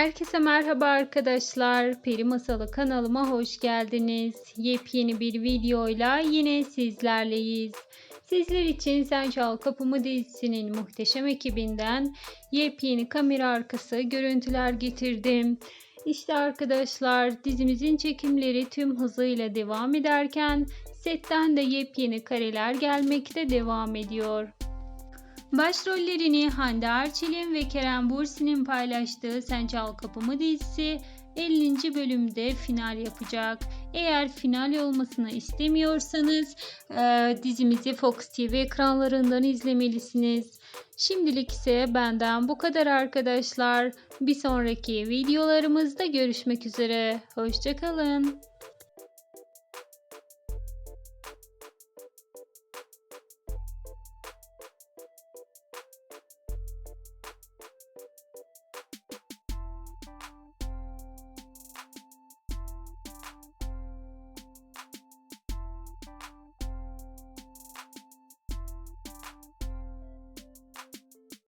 Herkese merhaba arkadaşlar. Peri Masalı kanalıma hoş geldiniz. Yepyeni bir videoyla yine sizlerleyiz. Sizler için Sen Çal Kapımı dizisinin muhteşem ekibinden yepyeni kamera arkası görüntüler getirdim. İşte arkadaşlar dizimizin çekimleri tüm hızıyla devam ederken setten de yepyeni kareler gelmekte devam ediyor. Başrollerini Hande Erçel'in ve Kerem Bürsin'in paylaştığı Sen Çal Kapımı dizisi 50. bölümde final yapacak. Eğer final olmasını istemiyorsanız e, dizimizi Fox TV ekranlarından izlemelisiniz. Şimdilik ise benden bu kadar arkadaşlar. Bir sonraki videolarımızda görüşmek üzere. Hoşçakalın.